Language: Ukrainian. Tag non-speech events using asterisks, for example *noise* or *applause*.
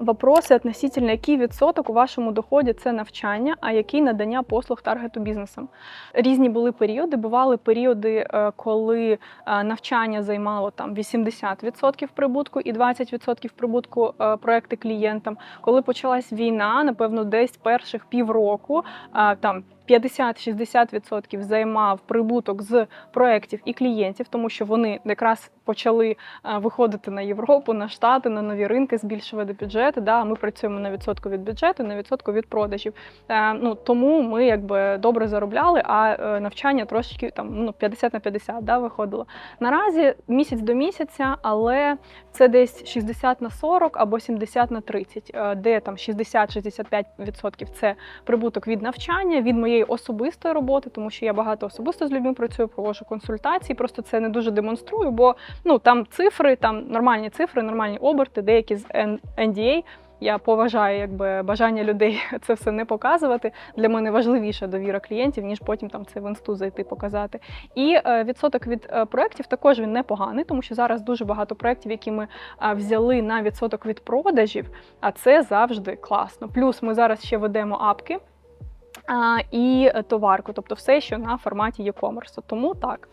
Вопроси относительно, який відсоток у вашому доході це навчання, а який надання послуг таргету бізнесам. Різні були періоди. Бували періоди, е, коли е, навчання займало там 80% прибутку і 20% прибутку е, проекти клієнтам. Коли почалась війна, напевно, десь перших півроку там. 50-60% займав прибуток з проєктів і клієнтів, тому що вони якраз почали е, виходити на Європу, на Штати, на нові ринки, збільшувати бюджети. Да, ми працюємо на відсотку від бюджету, на відсотку від продажів. Е, Ну тому ми якби добре заробляли, а е, навчання трошечки там ну 50 на 50 да, виходило. Наразі місяць до місяця, але це десь 60 на 40 або 70 на 30, е, де там 60-65% це прибуток від навчання, від моєї особистої роботи, тому що я багато особисто з людьми працюю, проводжу консультації. Просто це не дуже демонструю, бо ну там цифри, там нормальні цифри, нормальні оберти, деякі з NDA. Я поважаю якби бажання людей *laughs* це все не показувати. Для мене важливіша довіра клієнтів, ніж потім там це в інсту зайти показати. І е, відсоток від е, проєктів також він непоганий, тому що зараз дуже багато проєктів, які ми взяли на відсоток від продажів, а це завжди класно. Плюс ми зараз ще ведемо апки. І товарку, тобто все, що на форматі e-commerce. Тому так.